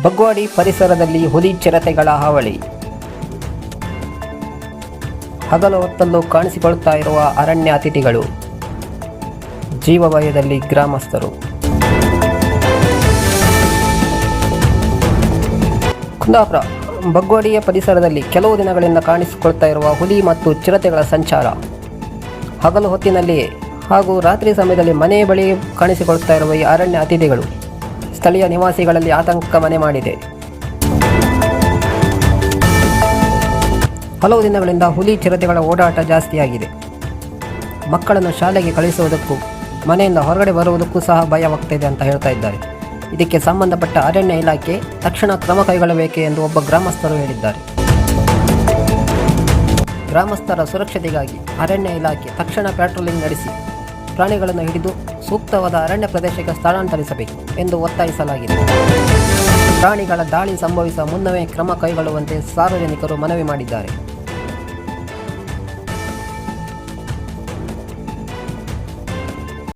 ಬಗ್ವಾಡಿ ಪರಿಸರದಲ್ಲಿ ಹುಲಿ ಚಿರತೆಗಳ ಹಾವಳಿ. ಹಗಲು ಹೊತ್ತಲ್ಲೂ ಕಾಣಿಸಿಕೊಳ್ತಾ ಇರುವ ಅರಣ್ಯ ಅತಿಥಿಗಳು ಜೀವಭಯದಲ್ಲಿ ಗ್ರಾಮಸ್ಥರು. ಕುಂದಾಪುರ, ಬಗ್ವಾಡಿಯ ಪರಿಸರದಲ್ಲಿ ಕೆಲವು ದಿನಗಳಿಂದ ಕಾಣಿಸಿಕೊಳ್ತಾ ಇರುವ ಹುಲಿ ಮತ್ತು ಚಿರತೆಗಳ ಸಂಚಾರ. ಹಗಲು ಹೊತ್ತಿನಲ್ಲಿಯೇ ಹಾಗೂ ರಾತ್ರಿ ಸಮಯದಲ್ಲಿ ಮನೆಯ ಬಳಿ ಕಾಣಿಸಿಕೊಳ್ತಾ ಇರುವ ಈ ಅರಣ್ಯ ಅತಿಥಿಗಳು ಸ್ಥಳೀಯ ನಿವಾಸಿಗಳಲ್ಲಿ ಆತಂಕ ಮನೆ ಮಾಡಿದೆ. ಹಲವು ದಿನಗಳಿಂದ ಹುಲಿ ಚಿರತೆಗಳ ಓಡಾಟ ಜಾಸ್ತಿಯಾಗಿದೆ. ಮಕ್ಕಳನ್ನು ಶಾಲೆಗೆ ಕಳಿಸುವುದಕ್ಕೂ, ಮನೆಯಿಂದ ಹೊರಗಡೆ ಬರುವುದಕ್ಕೂ ಸಹ ಭಯವಾಗ್ತಿದೆ ಅಂತ ಹೇಳ್ತಾ ಇದ್ದಾರೆ. ಇದಕ್ಕೆ ಸಂಬಂಧಪಟ್ಟ ಅರಣ್ಯ ಇಲಾಖೆ ತಕ್ಷಣ ಕ್ರಮ ಕೈಗೊಳ್ಳಬೇಕು ಎಂದು ಒಬ್ಬ ಗ್ರಾಮಸ್ಥರು ಹೇಳಿದ್ದಾರೆ. ಗ್ರಾಮಸ್ಥರ ಸುರಕ್ಷತೆಗಾಗಿ ಅರಣ್ಯ ಇಲಾಖೆ ತಕ್ಷಣ ಪ್ಯಾಟ್ರೋಲಿಂಗ್ ನಡೆಸಿ ಪ್ರಾಣಿಗಳನ್ನು ಹಿಡಿದು ಸೂಕ್ತವಾದ ಅರಣ್ಯ ಪ್ರದೇಶಕ್ಕೆ ಸ್ಥಳಾಂತರಿಸಬೇಕು ಎಂದು ಒತ್ತಾಯಿಸಲಾಗಿದೆ. ಪ್ರಾಣಿಗಳ ದಾಳಿ ಸಂಭವಿಸುವ ಮುನ್ನವೇ ಕ್ರಮ ಕೈಗೊಳ್ಳುವಂತೆ ಸಾರ್ವಜನಿಕರು ಮನವಿ ಮಾಡಿದ್ದಾರೆ.